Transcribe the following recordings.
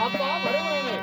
அப்பா மருமகனே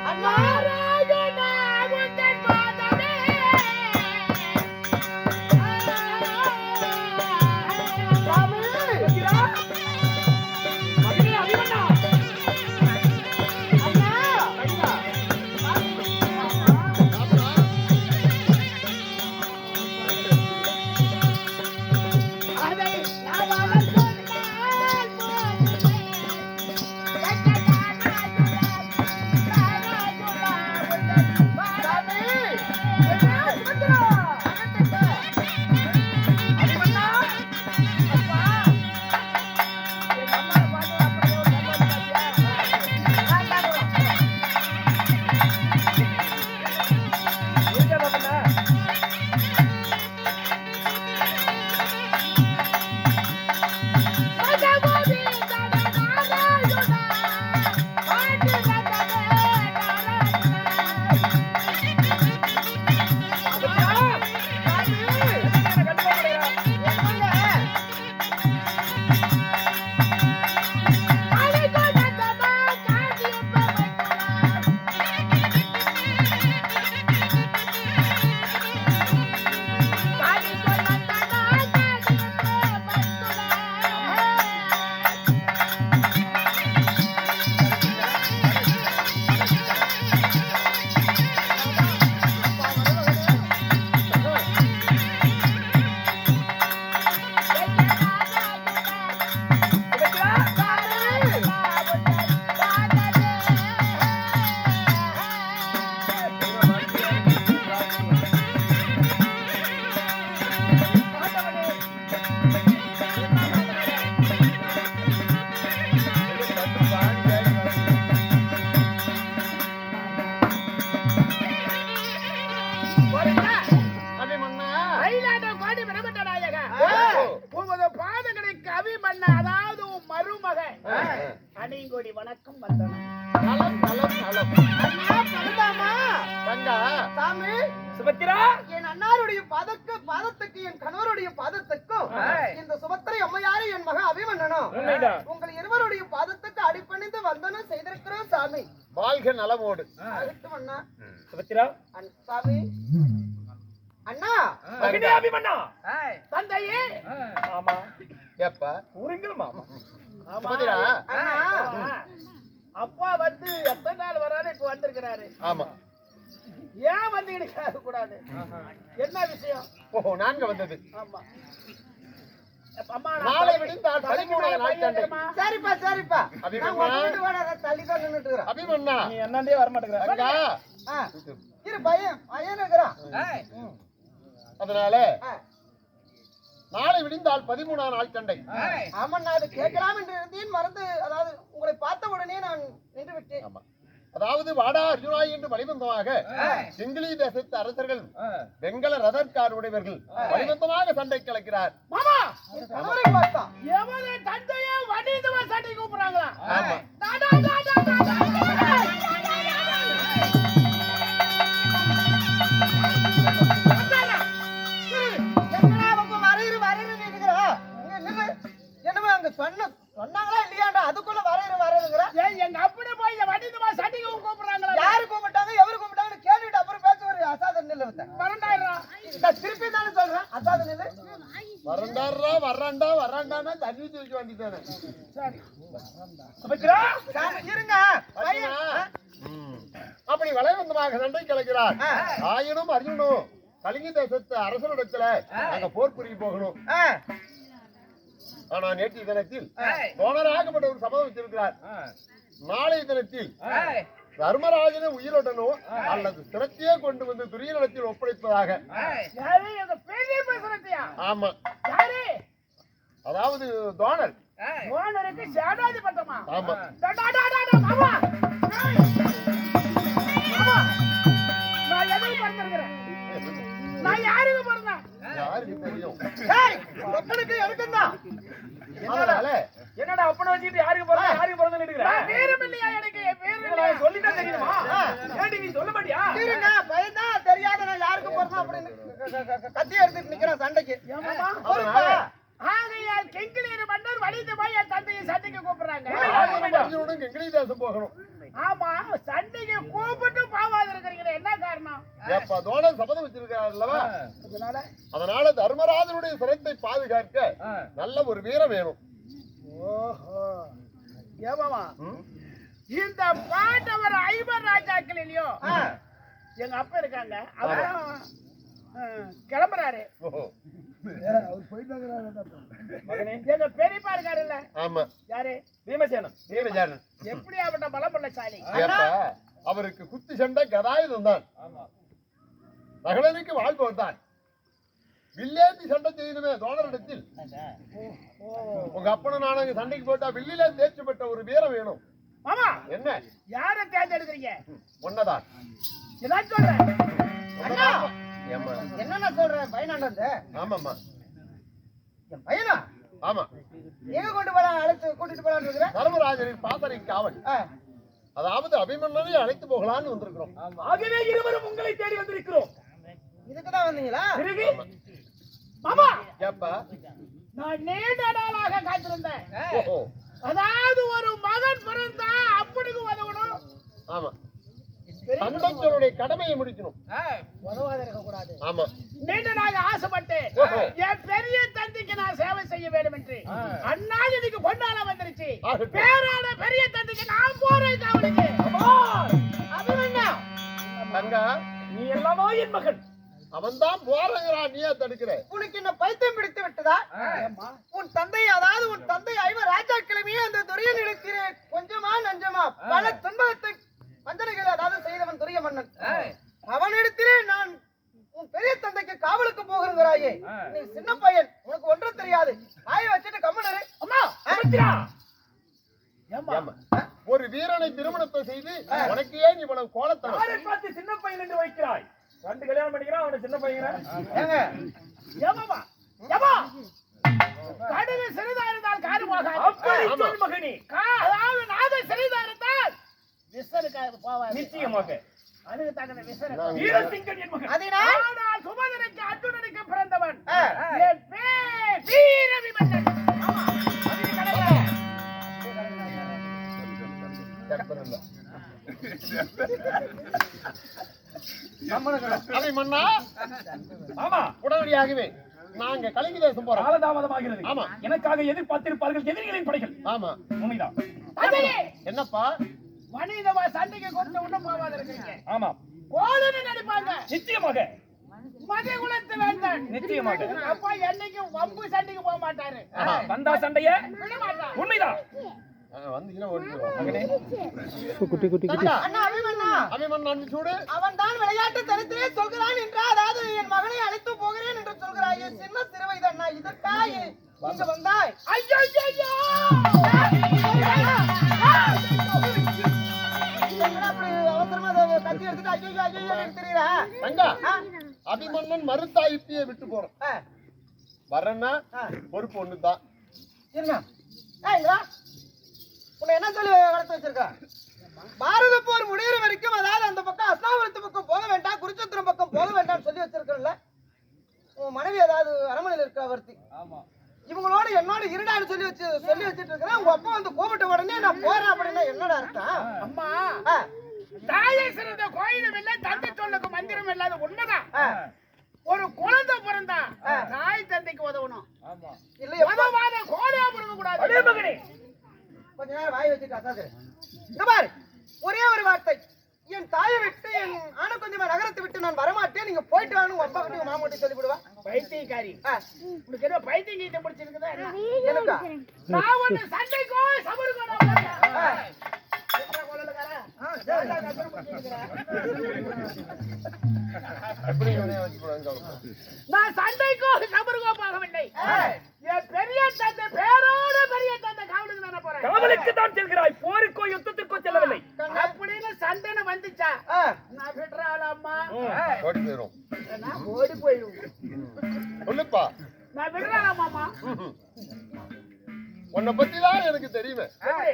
அதுக்கு அண்ணா. சுபத்திரா? அண்ணா, சாமி அண்ணா மகனே அபிமன்னா தந்தையே. ஆமா எப்ப உருங்கள் மாமா. ஆமா. சுபத்திரா? அண்ணா. அப்பா வந்து எத்தனை நாள் வராரு இப்ப வந்திருக்கிறாரு? ஆமா. ஏன் வந்து கிடைக்காது கூடாது என்ன விஷயம்? ஓஹோ நான்கு வந்தது. ஆமா. நாளை விடிந்தால் பதிமூணாம் சரிப்பா சரிப்பா. அபிமன்னா நீ என்னண்டே வர மாட்டேங்கிற இரு பையன் பையன் இருக்கிறான். அதனால நாளை விடிந்தால் பதிமூணாம் நாள் சண்டை ஆமா நான் அது கேட்கலாம் என்று இருந்தேன் மறந்து அதாவது உங்களை பார்த்த உடனே நான் நின்று விட்டேன் அதாவது வாடா அர்ஜுனாய் என்று வழிபந்தமாக சிங்களி தேசத்து அரசர்கள் வெங்கல ரதற்கார் உடையவர்கள் வழிபந்தமாக சண்டை கலக்கிறார். வடிந்து சட்டை கூப்பிடுறாங்களா? சண்டை கலக்கிறார். ஆ. ஆயினும் அர்ஜுனும் கலிங்க தேசத்து அரசனிடத்துல நாங்க போர் புரிய போகணும் ஆனா நேற்றைய தினத்தில் தோழராகப்பட்ட ஒரு சபதம் வச்சிருக்கிறார். நாளைய தினத்தில் தர்மராஜனை உயிரோடனோ அல்லது சிரத்தையே கொண்டு வந்து துரியனிடத்தில் ஒப்படைப்பதாக. ஆமா. அதாவது தோணர் ஆமா. என்னடா? அப்பனை வச்சுக்கிட்டு யாருக்கு பிறந்த யாருக்கு பிறந்து நான் வீரம் இல்லையா எனக்கு எடுக்கிற சொல்லிட்டா தெரியுமா? ஆ. ஏன்டி நீ சொல்ல மாட்டியா? இருங்க பையன் தான் தெரியாத நான் யாருக்கு போறேன் அப்படின்னு கத்தி எடுத்துட்டு நிக்கிறேன் சண்டைக்கு? ஆகையால் கெங்கிலியர் மன்னர் வலிந்து போய் என் தந்தையை சண்டைக்கு கூப்பிடுறாங்க. ஆயினும் அர்ஜுனுடன் வெங்கலி தேசம் போகணும். ஆமா சண்டைக்கு கூப்பிட்டு பாவாது இருக்கிறீங்களே என்ன காரணம் எப்ப தோழர் சபதம் வச்சிருக்காரு அல்லவா? அதனால அதனால தர்மராஜனுடைய சிரத்தை பாதுகாக்க. நல்ல ஒரு வீரம் வேணும். ஓஹோ. ஏமாமா? இந்த பாண்டவர் ஐவர் ராஜாக்கள் இல்லையோ எங்க அப்பா இருக்காங்க அப்புறம் கிளம்புறாரு. ஓஹோ. மகனே எங்க பெரியப்பா இருக்காருல்ல ஆமா. யாரு? பீமசேனன். வீரஜானன் எப்படியாப்பட்ட பலமுள்ளசாலி ஏப்பா அவருக்கு குத்து சண்டை கதாயுதம் தான் ஆமா. மகளிருக்கு வாழ்பவர் தான் வில்லேந்தி சண்டை செய்யணுமே தோழரிடத்தில் உங்க அப்பனும் நானும் அங்க சண்டைக்கு போட்டா வில்லிலே தேர்ச்சி பெற்ற ஒரு வீரம் வேணும். மாமா என்ன? யார தேர்ந்தெடுக்கிறீங்க ஒன்னதான். இதான் சொல்றேன்? என்னென்ன சொல்ற பையனாண்டது ஆமாம்மா. என் பையனா? ஆமா. எங்க கொண்டு போலாம்? அழைத்து கூட்டிட்டு போலான்னு இருக்கிற தர்மராஜரின் பாசறை காவல். அதாவது அபிமன்னனை அழைத்து போகலான்னு வந்திருக்கிறோம். ஆகவே இருவரும் உங்களை தேடி வந்திருக்கிறோம். தான் வந்தீங்களா பிறகு மாமா. ஏப்பா? நான் நீண்ட நாளாக காத்திருந்தேன். அதாவது ஒரு மகன் பிறந்தா அப்பனுக்கு உதவணும். ஆமா. தந்தைத்தருடைய கடமையை முடிக்கணும். உதவாத இருக்க கூடாது ஆமா. நீண்ட நாள் ஆசைப்பட்டு. என் பெரிய தந்தைக்கு நான் சேவை செய்ய வேண்டும் என்று இன்னைக்கு பொண்ணால வந்துருச்சு. பேரான பெரிய தந்தைக்கு நான் போறேன் அவனுக்கு அபிமன்யா தங்கா நீ எல்லாமா என் மகன். அவன்தான் போறங்கிறான் நீயா தடுக்கிற? உனக்கு என்ன பைத்தியம் பிடித்து விட்டதா? உன் தந்தை அதாவது உன் தந்தை ஐவர் ராஜாக்கிழமையே அந்த துரியன் எடுக்கிற கொஞ்சமா நஞ்சமா பல துன்பத்தை வஞ்சனைகள் அதாவது செய்தவன் துரிய மன்னன். அவனிடத்திலே நான் உன் பெரிய தந்தைக்கு காவலுக்கு போகிறேங்கிறாயே நீ சின்ன பையன் உனக்கு ஒன்றும் தெரியாது. ஆய வச்சுட்டு கம்மனரு அம்மா? ஒரு வீரனை திருமணத்தை செய்து உனக்கு ஏன் இவ்வளவு பார்த்து சின்ன பையன் என்று வைக்கிறாய்? ரெண்டு கல்யாணம் பண்ணிக்கிறான் அவனை சின்ன பையன். ஏங்க. ஏமாமா ஏமா. சிறிதா இருந்தால் காடு போகாது. அப்படி. சொல் மகனே. அதாவது நாத சிறிதா இருந்தால் விசனுக்கு போவாது. நிச்சயமாக. அதுக்கு தகுந்த விசனு நான் வீரசிங்கன் என் மகன். அதனால் ஆனால் சுமதனுக்கு அர்ஜுனனுக்கு பிறந்தவன். என் பேர் கடவுளே. கற்பனை மன்னா ஆமா உடனடியாகவே. நாங்க கலிங்க தேசம் போறோம் காலதாமதமாகிறது. ஆமா. எனக்காக எதிர்பார்த்திருப்பார்கள் எதிரிகளின் படைகள். ஆமா. உண்மைதான். என்னப்பா? மனிதவா சண்டைக்கு கொண்டு ஒண்ணும் போகாது இருக்கீங்க. ஆமா. கோலுன்னு நினைப்பாங்க. நிச்சயமாக. மதிய குலத்து வேண்டாம். நிச்சயமாக. அப்பா என்னைக்கும் வம்பு சண்டைக்கு போக மாட்டாரு. வந்தா சண்டைய? உண்மைதான். அண்ணா அபிமன்னா அபிமன்னன் சூடு. அவன் தான் விளையாட்டு தரத்திலே சொல்கிறான் என்றா அதாவது என் மகனை அழைத்து போகிறேன் என்று சொல்கிறாய் சின்ன சிறுவயது அண்ணா இதற்காக இங்க வந்தாய். ஐயோ ஐயோ கத்தி எடுத்துட்டு ஐயோ ஐயோ எடுத்துறீரா தங்கா அபிமன்னன் மறுத்தாயிப்பியை விட்டு. பொறுப்பு ஒண்ணுதான். இருங்க ஏய், இங்க வா. உன்னை என்ன சொல்லி வளர்த்து வச்சிருக்க? பாரத போர் முடியிற வரைக்கும் அதாவது அந்த பக்கம் அஸ்னாபுரத்து பக்கம் போக வேண்டாம் குருச்சத்திரம் பக்கம் போக வேண்டாம் சொல்லி வச்சிருக்கல உன் மனைவி ஏதாவது அரண்மனையில் இருக்கா அவர்த்தி ஆமா. இவங்களோட என்னோட இருடான்னு சொல்லி வச்சு சொல்லி வச்சிட்டு இருக்கிறேன் உங்க அப்பா வந்து கூப்பிட்ட உடனே நான் போறேன் அப்படின்னா என்னடா அர்த்தம்? அம்மா தாயை சிறந்த கோயிலும் இல்ல தந்தை சொல்லுக்கு மந்திரம் இல்லாத உண்மைதான். ஒரு குழந்தை பிறந்தா தாய் தந்தைக்கு உதவணும். ஆமா. இல்லையா. உதவாத கோடையா பிறக்க கூடாது. அடே மகனே. கொஞ்ச நேரம் வாய் வச்சுட்டு அசாது இங்க பாரு ஒரே ஒரு வார்த்தை. என் தாயை விட்டு என் ஆனக்குந்திமா நகரத்தை விட்டு நான் வரமாட்டேன். நீங்க போயிட்டு வாங்க அப்பா கிட்ட மாமா கிட்ட சொல்லி விடுவா பைத்தியக்காரி. உனக்கு என்ன பைத்தியம் கீத்த பிடிச்சிருக்குதா என்ன? எனக்கா? நான் ஒண்ணு சண்டைக்கோ சபருக்கோ நான் சண்டைக்கோ சபருக்கோ போகவில்லை என் பெரிய தந்தை பேரோட பெரிய தந்தை காவலுக்கு தானே செல்கிறாய். போருக்கோ யுத்தத்திற்கோ செல்லவில்லை. அப்படின்னு சண்டைன்னு வந்துச்சா? நான் விடுறாளம்மா? ஓடி போயிரும். நான் ஓடி போயிடுவேன் சொல்லுப்பா. நான் விடுறாளாமாமா உன்னை பத்தி தான் எனக்கு தெரியுமே.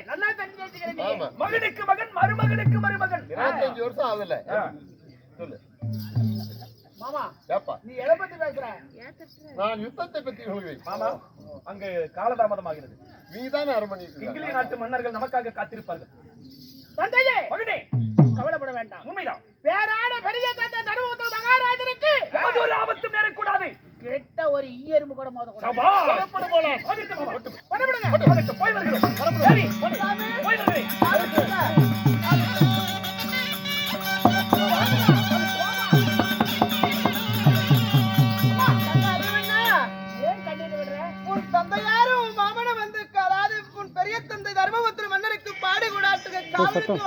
நல்லா தெரிஞ்சு மகனுக்கு மகன் மருமகனுக்கு மருமகன். இருபத்தஞ்சு வருஷம் ஆகல. சொல்லு. நீ எதை பத்தி பேசுற நான் யுத்தத்தை பத்தி சொல்கிறேன் மாமா அங்கு காலதாமதமாகிறது நீதான் அரண்மனை இங்கிலீஷ் நாட்டு மன்னர்கள் நமக்காக காத்திருப்பார்கள் தந்தையே மகனே கவலைப்பட வேண்டாம் உண்மைதான் வேறான பெரிய தந்தை தருமபுர மகாராஜருக்கு ஒரு ஆபத்தும் நேரக்கூடாது கெட்ட ஒரு ஈயரும்பு கூட மோத போய் வருகிறோம் போய் வருகிறேன் சத்தம்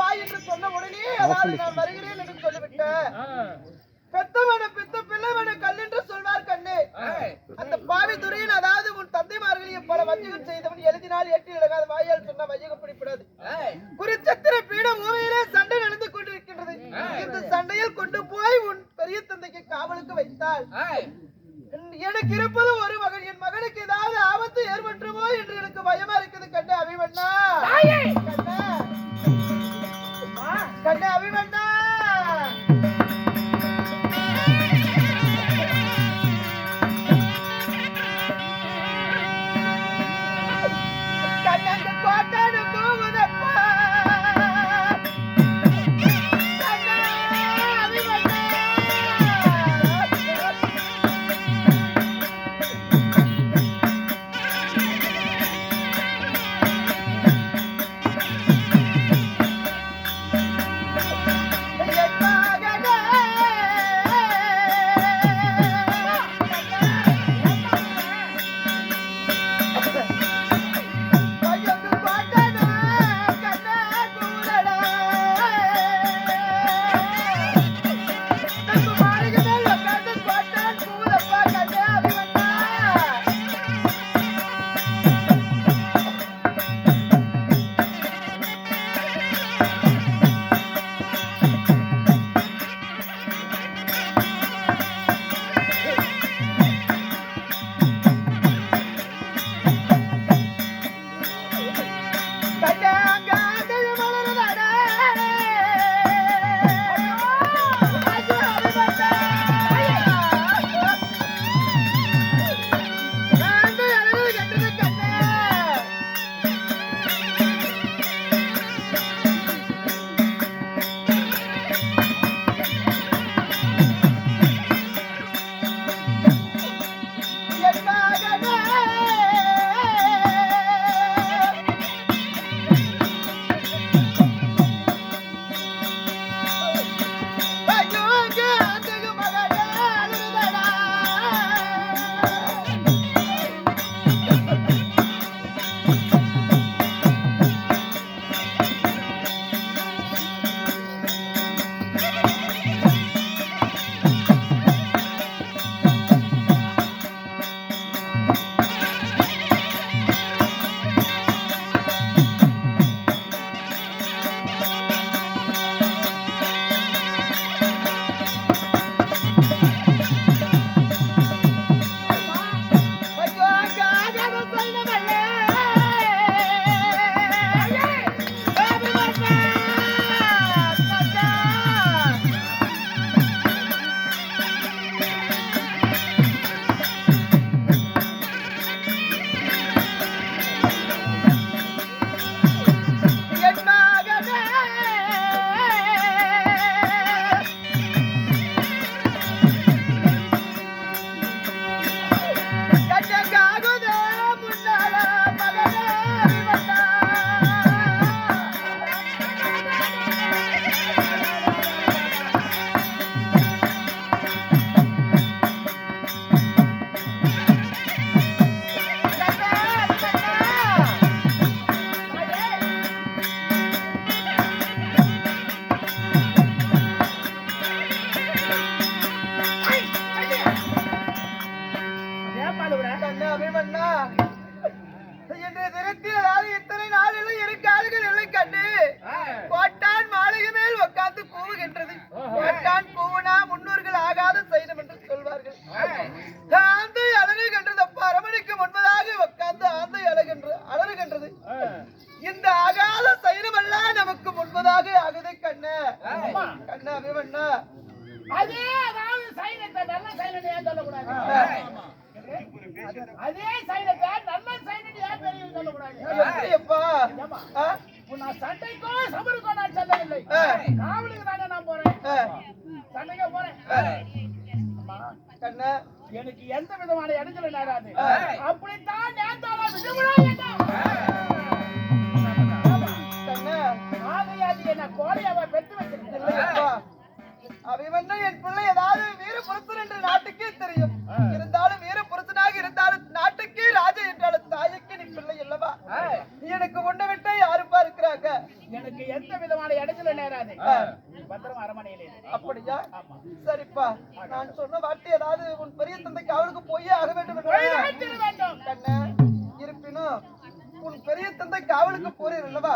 பெரிய தந்தை காவலுக்கு போறீர் அல்லவா?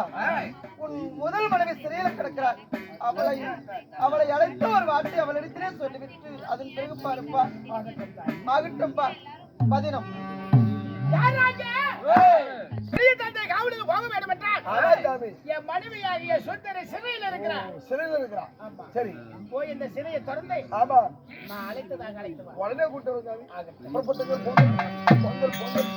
உன் முதல் மனைவி சிறையில கிடக்கிறார் அவளை அவளை அழைத்து ஒரு வார்த்தை அவளிடத்திலே சொல்லிவிட்டு அதன் பிறகு பாருப்பா. ஆகட்டும்பா பதினம். காவலுக்கு போக வேண்டும் என்றால் என் மனைவியாகிய சுந்தரி சிறையில் இருக்கிறார். சிறையில் இருக்கிறார். சரி. போய் இந்த சிறையை திறந்து ஆமா. நான் அழைத்து உடனே கூட்டு வந்தாங்க பொங்கல் பொங்கல்